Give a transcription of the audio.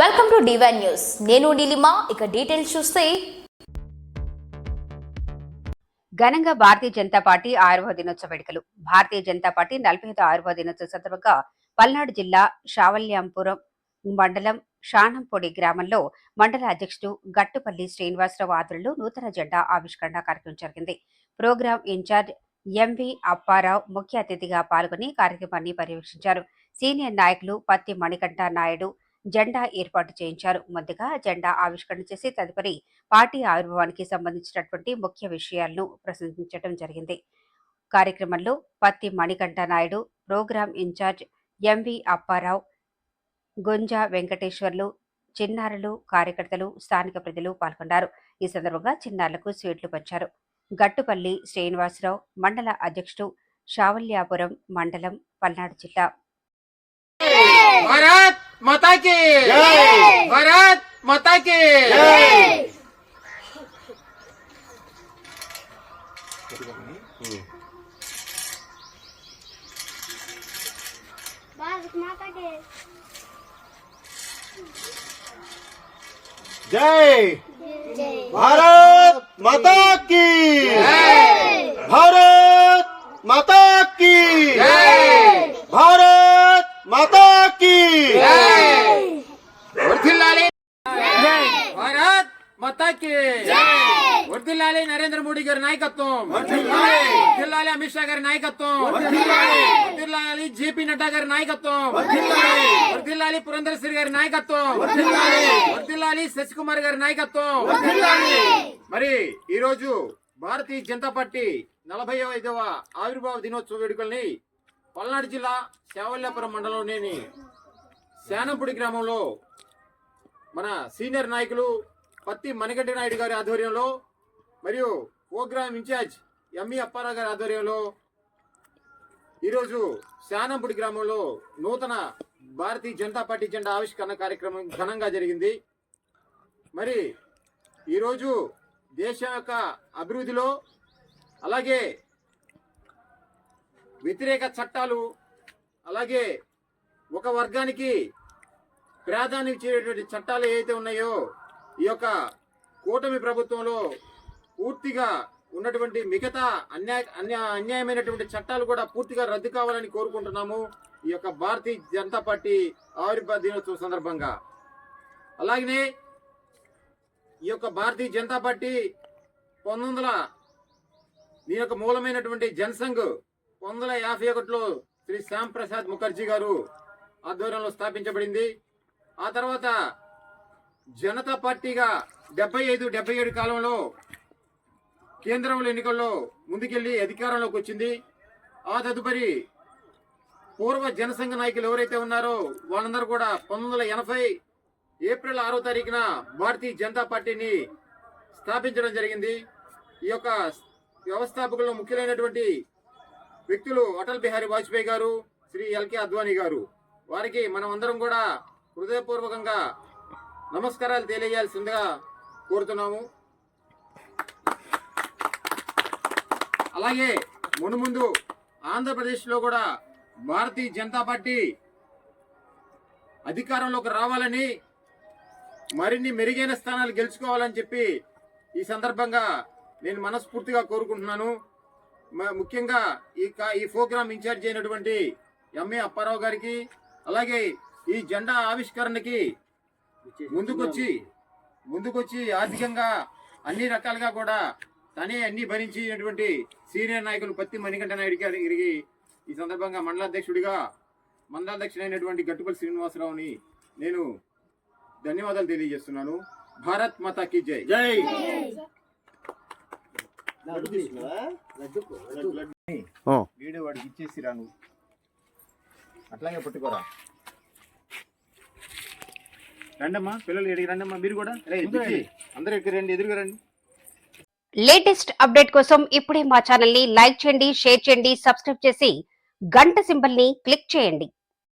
Welcome to divine news నేను నీలిమా ఇక details చూస్తే. ఘనంగా భారతీయ జనతా పార్టీ ఆయుర్వేద దినోత్సవ వేడుకలు. భారతీయ జనతా పార్టీ నలభై ఐదు ఆయుర్వేద దినోత్సవ సందర్భంగా పల్నాడు జిల్లా షావల్యాంపురం మండలం షానంపొడి గ్రామంలో మండల అధ్యక్షుడు గట్టుపల్లి శ్రీనివాసరావు ఆధ్వర్యంలో నూతన జెండా ఆవిష్కరణ కార్యక్రమం జరిగింది. ప్రోగ్రాం ఇన్ఛార్జ్ ఎంవి అప్పారావు ముఖ్య అతిథిగా పాల్గొని కార్యక్రమాన్ని పర్యవేక్షించారు. సీనియర్ నాయకులు పత్తి మణికంఠ నాయుడు జెండా ఏర్పాటు చేయించారు. ముందుగా జెండా ఆవిష్కరణ చేసి తదుపరి పార్టీ ఆవిర్భావానికి సంబంధించినటువంటి ముఖ్య విషయాలను ప్రసంగించడం జరిగింది. కార్యక్రమంలో Patti Manikanta Naidu program incharge MV Apparao Gunja Venkateswarlu చిన్నారులు కార్యకర్తలు స్థానిక ప్రజలు పాల్గొన్నారు. ఈ సందర్భంగా చిన్నారులకు స్వీట్లు పంచారు. గట్టుపల్లి శ్రీనివాసరావు మండల అధ్యక్షుడు షావల్యాపురం మండలం పల్నాడు జిల్లా माता की। भारत माता की। के। जय। जय। भारत माता की। भारत माता की। వర్ధిల్లాలి నరేంద్ర మోడీ గారి నాయకత్వం. వర్ధిల్లాలి అమిత్ షా గారి నాయకత్వం. వర్ధిల్లాలి జేపీ నడ్డా గారి నాయకత్వం. వర్ధిల్లాలి పురంధర్ గారి నాయకత్వం. వర్ధిల్లాలి శశికుమార్ గారి నాయకత్వం. మరి ఈ రోజు భారతీయ జనతా పార్టీ నలభై ఐదవ ఆవిర్భావ దినోత్సవ వేడుకల్ని పల్నాడు జిల్లా శావల్యాపురం మండలంలోని శానంపుడి గ్రామంలో మన సీనియర్ నాయకులు పత్తి మణిగడ్డి నాయుడు గారి ఆధ్వర్యంలో మరియు ప్రోగ్రామ్ ఇన్ఛార్జ్ ఎంఈ అప్పారావు గారి ఆధ్వర్యంలో ఈరోజు శానంపుడి గ్రామంలో నూతన భారతీయ జనతా పార్టీ జెండా ఆవిష్కరణ కార్యక్రమం ఘనంగా జరిగింది. మరి ఈరోజు దేశం యొక్క అభివృద్ధిలో అలాగే వ్యతిరేక చట్టాలు అలాగే ఒక వర్గానికి ప్రాధాన్యం చేయటువంటి చట్టాలు ఏవైతే ఉన్నాయో ఈ యొక్క కూటమి ప్రభుత్వంలో పూర్తిగా ఉన్నటువంటి మిగతా అన్యాయ అన్యా అన్యాయమైనటువంటి చట్టాలు కూడా పూర్తిగా రద్దు కావాలని కోరుకుంటున్నాము ఈ యొక్క భారతీయ జనతా పార్టీ ఆవిర్భావ దినోత్సవం సందర్భంగా. అలాగనే ఈ యొక్క భారతీయ జనతా పార్టీ పంతొమ్మిది వందల దీని యొక్క మూలమైనటువంటి జనసంఘ్ పంతొమ్మిది వందల యాభై ఒకటిలో శ్రీ శ్యామ్ ప్రసాద్ ముఖర్జీ గారు ఆధ్వర్యంలో స్థాపించబడింది. ఆ తర్వాత జనతా పార్టీగా డెబ్బై ఐదు డెబ్బై ఏడు కాలంలో కేంద్రంలో ఎన్నికల్లో ముందుకెళ్ళి అధికారంలోకి వచ్చింది. ఆ తదుపరి పూర్వ జనసంఘ నాయకులు ఎవరైతే ఉన్నారో వాళ్ళందరూ కూడా పంతొమ్మిది వందల ఎనభై ఏప్రిల్ ఆరో తారీఖున భారతీయ జనతా పార్టీని స్థాపించడం జరిగింది. ఈ యొక్క వ్యవస్థాపకుల్లో ముఖ్యులైనటువంటి వ్యక్తులు అటల్ బిహారీ వాజ్పేయి గారు శ్రీ ఎల్కే అద్వానీ గారు. వారికి మనం అందరం కూడా హృదయపూర్వకంగా నమస్కారాలు తెలియజేయాల్సిందిగా కోరుతున్నాము. అలాగే మునుముందు ఆంధ్రప్రదేశ్లో కూడా భారతీయ జనతా పార్టీ అధికారంలోకి రావాలని మరిన్ని మెరుగైన స్థానాలు గెలుచుకోవాలని చెప్పి ఈ సందర్భంగా నేను మనస్ఫూర్తిగా కోరుకుంటున్నాను. మ- ముఖ్యంగా ఈ కా- ఈ ప్రోగ్రామ్ ఇన్ఛార్జ్ అయినటువంటి ఎంఏ అప్పారావు గారికి అలాగే ఈ జెండా ఆవిష్కరణకి ముందుకొచ్చి ముందుకొచ్చి ఆర్థికంగా అన్ని రకాలుగా కూడా తనే అన్ని భరించినటువంటి సీనియర్ నాయకులు పత్తి మణికంఠ నాయుడు గారికి ఈ సందర్భంగా మండలాధ్యక్షుడిగా మండలాధ్యక్షుడైనటువంటి గట్టుపల్లి శ్రీనివాసరావుని నేను ధన్యవాదాలు తెలియజేస్తున్నాను. భారత్ మాతా కీ జై. जय వీడియో వాడికి ఇచ్చేసి రాను. అట్లాగే పట్టుకోరా. రండమ్మా పిల్లలు ఎడిగి రండమ్మా మీరు కూడా. అందరూ రండి ఎదురుగా రండి. లేటెస్ట్ అప్డేట్ కోసం ఇప్పుడే మా ఛానల్ని లైక్ చేయండి షేర్ చేయండి సబ్స్క్రైబ్ చేసి గంట సింబల్ని క్లిక్ చేయండి.